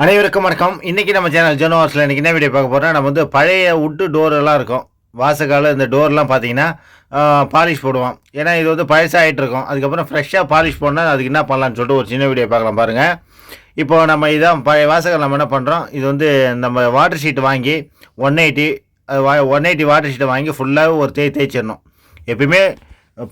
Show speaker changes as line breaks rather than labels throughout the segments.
அனைவருக்கும் வணக்கம். இன்றைக்கி நம்ம சேனல் ஜோனோ இன்றைக்கி என்ன வீடியோ பார்க்க போகிறோம் நம்ம வந்து பழைய உட்டு டோரெல்லாம் இருக்கும். வாசக்கால இந்த டோர்லாம் பார்த்தீங்கன்னா பாலிஷ் போடுவோம். ஏன்னா இது வந்து பழசாகிட்டு இருக்கும். அதுக்கப்புறம் ஃப்ரெஷ்ஷாக பாலிஷ் போடணும் அதுக்கு என்ன பண்ணலான்னு சொல்லிட்டு ஒரு சின்ன வீடியோ பார்க்கலாம் பாருங்கள் இப்போ நம்ம இதான் பழைய வாசகால் நம்ம என்ன பண்ணுறோம் இது வந்து நம்ம வாட்டர் ஷீட் வாங்கி one eighty one eighty water ஷீட்டை வாங்கி ஃபுல்லாக ஒரு தேய் தேய்ச்சிடணும். எப்பயுமே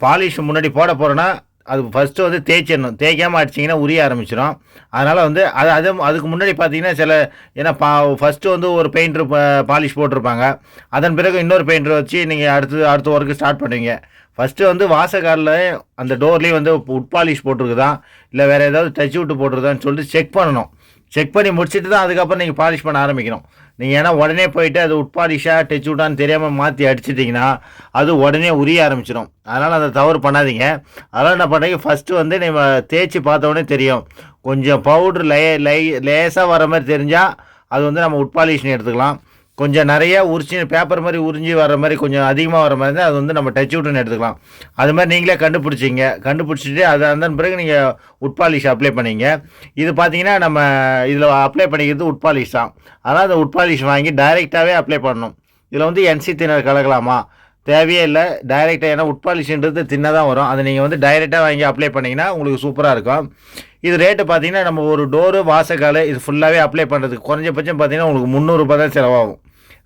பாலிஷ் முன்னாடி போட போகிறோன்னா அது ஃபஸ்ட்டு வந்து தேய்ச்சிடணும். தேய்க்காமல் அடிச்சிங்கன்னா உரிய ஆரம்பிச்சிடும் அதனால் வந்து அது அது அதுக்கு முன்னாடி பார்த்தீங்கன்னா சில ஏன்னா பா ஃபஸ்ட்டு வந்து ஒரு பெயிண்டர் பாலிஷ் போட்டிருப்பாங்க. அதன் பிறகு இன்னொரு பெயிண்டர் வச்சு நீங்கள் அடுத்து அடுத்த ஒர்க்கு ஸ்டார்ட் பண்ணுவீங்க. ஃபஸ்ட்டு வந்து வாசக்காரில் அந்த டோர்லேயும் வந்து உட் பாலிஷ் போட்டிருக்குதா? இல்லை வேறு ஏதாவது டச் விட்டு போட்டிருக்குதான்னு சொல்லிட்டு செக் பண்ணணும். செக் பண்ணி முடிச்சுட்டு தான் அதுக்கப்புறம் நீங்கள் பாலிஷ் பண்ண ஆரம்பிக்கணும். நீங்கள் ஏன்னா உடனே போயிட்டு அது உட்பாலிஷாக டச் விட்டான்னு தெரியாமல் மாற்றி அடிச்சிட்டிங்கன்னா அது உடனே உரிய ஆரம்பிச்சிடும் அதனால் அதை தவறு பண்ணாதீங்க. அதனால் என்ன பண்ணுறீங்க ஃபஸ்ட்டு வந்து நம்ம தேய்ச்சி பார்த்தோடனே தெரியும். கொஞ்சம் பவுட்ரு லே லை லேசாக வர மாதிரி தெரிஞ்சால் அது வந்து நம்ம உட்பாலிஷ்னு எடுத்துக்கலாம். கொஞ்சம் நிறையா உரிச்சி பேப்பர் மாதிரி உறிஞ்சி வர மாதிரி கொஞ்சம் அதிகமாக வர மாதிரி இருந்தால் அது வந்து நம்ம டச் விட்டுன்னு எடுத்துக்கலாம். அது மாதிரி நீங்களே கண்டுபிடிச்சிங்க. கண்டுபிடிச்சிட்டு அது அந்த பிறகு நீங்கள் உட்பாலிஷ் அப்ளை பண்ணிங்க. இது பார்த்தீங்கன்னா நம்ம இதில் அப்ளை பண்ணிக்கிறது உட்பாலிஷ் தான். அதனால் அந்த உட்பாலிஷ் வாங்கி டைரெக்டாகவே அப்ளை பண்ணணும். இதில் வந்து என்சி தினர் கலக்கலாமா? தேவையே இல்லை. டைரெக்டாக ஏன்னா உட்பாலிஷ்ன்றது தின்ன தான் வரும். அதை நீங்கள் வந்து டைரெக்டாக வாங்கி அப்ளை பண்ணிங்கன்னா உங்களுக்கு சூப்பராக இருக்கும். இது ரேட்டு பார்த்தீங்கன்னா நம்ம ஒரு டோரு வாசக்கால் இது ஃபுல்லாகவே அப்ளை பண்ணுறதுக்கு குறைஞ்சபட்சம் பார்த்தீங்கன்னா உங்களுக்கு முந்நூறுரூபா தான் செலவாகும்.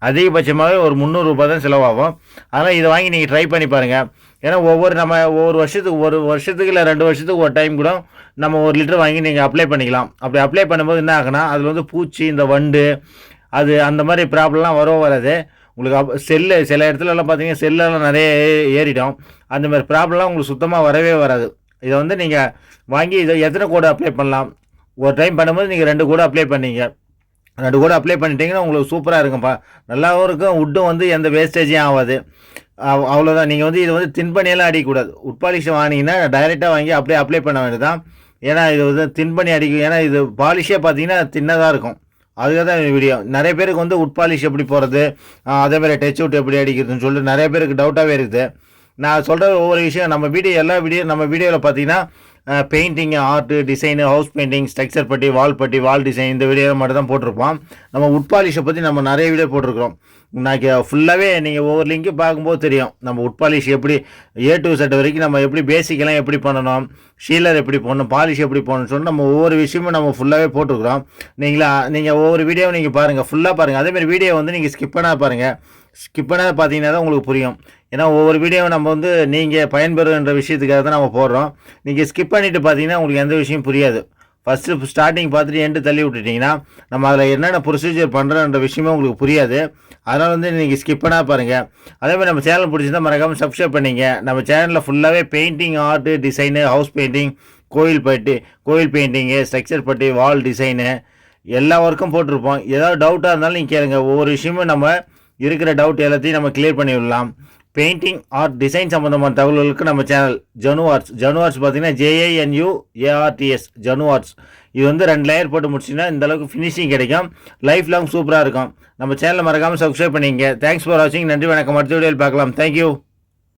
அதிகபட்சமாகவே ஒரு முந்நூறுரூபா தான் செலவாகும். அதனால் இதை வாங்கி நீங்கள் ட்ரை பண்ணி பாருங்கள் ஏன்னா ஒவ்வொரு நம்ம ஒவ்வொரு வருஷத்துக்கு ஒரு வருஷத்துக்கு இல்லை ரெண்டு வருஷத்துக்கு ஒரு டைம் கூட நம்ம ஒரு லிட்டர் வாங்கி நீங்கள் அப்ளை பண்ணிக்கலாம். அப்படி அப்ளை பண்ணும்போது என்ன ஆகுனா அதில் வந்து பூச்சி இந்த வண்டு அது அந்த மாதிரி ப்ராப்ளம்லாம் வரவும் வராது. உங்களுக்கு அப் செல்லு சில இடத்துலலாம் பார்த்தீங்கன்னா செல்லெல்லாம் நிறைய ஏறிடும். அந்த மாதிரி ப்ராப்ளம்லாம் உங்களுக்கு சுத்தமாக வரவே வராது. இதை வந்து நீங்கள் வாங்கி இதை எத்தனை கூட அப்ளை பண்ணலாம்? ஒரு டைம் பண்ணும்போது நீங்கள் ரெண்டு கூட அப்ளை பண்ணீங்க. ரெண்டு கூட அப்ளை பண்ணிட்டீங்கன்னா உங்களுக்கு சூப்பராக இருக்கும்ப்பா நல்லாவும் இருக்கும் உட்டும் வந்து எந்த வேஸ்டேஜும் ஆகாது. அவ்வளோதான் நீங்கள் வந்து இது வந்து தின்பணியெல்லாம் அடிக்கக்கூடாது. உட்பாலிஷை வாங்கினீங்கன்னா டைரெக்டாக வாங்கி அப்படியே அப்ளை பண்ண வேண்டியதான் ஏன்னா இது வந்து தின்பணி அடிக்கும் ஏன்னா இது பாலிஷே பார்த்தீங்கன்னா தின்னதாக இருக்கும். அதுக்காக தான் வீடியோ நிறைய பேருக்கு வந்து உட்பாலிஷ் எப்படி போகிறது அதே மாதிரி டச் அவுட் எப்படி அடிக்கிறதுன்னு சொல்லிட்டு நிறைய பேருக்கு டவுட்டாகவே இருக்குது. நான் சொல்கிற ஒவ்வொரு விஷயம் நம்ம வீடியோ எல்லா வீடியோ நம்ம வீடியோவில் பார்த்தீங்கன்னா painting art design house painting structure putty wall putty வால் டிசைன் இந்த வீடியோ மட்டும் தான் போட்டிருப்போம். நம்ம உட் பாலிஷை பற்றி நம்ம நிறைய வீடியோ போட்டிருக்கிறோம். நான் ஃபுல்லாகவே நீங்கள் ஒவ்வொரு லிங்க்கும் பார்க்கும்போது தெரியும். நம்ம உட் பாலிஷ் எப்படி ஏ டு செட் வரைக்கும் நம்ம எப்படி பேசிக்கெல்லாம் எப்படி பண்ணணும் ஷீலர் எப்படி போடணும் பாலிஷ் எப்படி போடணும்னு சொல்லி நம்ம ஒவ்வொரு விஷயமும் நம்ம ஃபுல்லாகவே போட்டிருக்கிறோம். நீங்களா நீங்கள் ஒவ்வொரு வீடியோவும் நீங்கள் பாருங்கள் ஃபுல்லாக பாருங்கள் அதேமாதிரி வீடியோ வந்து நீங்கள் ஸ்கிப் பண்ணால் பாருங்கள் ஸ்கிப் பண்ணாத பார்த்தீங்கன்னா தான் உங்களுக்கு புரியும். ஏன்னா ஒவ்வொரு வீடியோவும் நம்ம வந்து நீங்கள் பயன்பெறுன்ற விஷயத்துக்காக தான் நம்ம போடுறோம். நீங்கள் ஸ்கிப் பண்ணிவிட்டு பார்த்தீங்கன்னா உங்களுக்கு எந்த விஷயம் புரியாது. ஃபஸ்ட்டு ஸ்டார்டிங் பார்த்துட்டு எண்டு தள்ளி விட்டுட்டிங்கன்னா நம்ம அதில் என்னென்ன ப்ரொசீஜர் பண்ணுறோன்ற விஷயமே உங்களுக்கு புரியாது. அதனால் வந்து நீங்கள் ஸ்கிப் பண்ணால் பாருங்கள் அதே மாதிரி நம்ம சேனல் பிடிச்சிருந்தா மறக்காமல் சப்ஸ்கிரைப் பண்ணிங்க. நம்ம சேனலில் ஃபுல்லாகவே painting art design house painting கோயில் பட்டி கோயில் பெயிண்டிங்கு ஸ்ட்ரக்சர் பட்டி வால் டிசைனு எல்லா ஒர்க்கும் போட்டிருப்போம். ஏதாவது டவுட்டாக இருந்தாலும் நீங்கள் கேளுங்க. ஒவ்வொரு விஷயமும் நம்ம இருக்கிற டவுட் எல்லாத்தையும் நம்ம கிளியர் பண்ணிவிடலாம் பெயிண்டிங் ஆர்ட் டிசைன் சம்மந்தமான தகவல்களுக்கு நம்ம channel Janu arts Janu arts பார்த்தீங்கன்னா J A N U A R T S ஜனு arts இது வந்து ரெண்டு லேயர் போட்டு முடிச்சிங்கன்னா இந்த அளவுக்கு ஃபினிஷிங் கிடைக்கும். லைஃப் லாங் சூப்பராக இருக்கும். நம்ம சேனலை மறக்காமல் சப்ஸ்கிரைப் பண்ணிங்க தேங்க்ஸ் ஃபார் வாட்சிங் நன்றி வணக்கம். அடுத்த வீடியோவில் பார்க்கலாம். தேங்க்யூ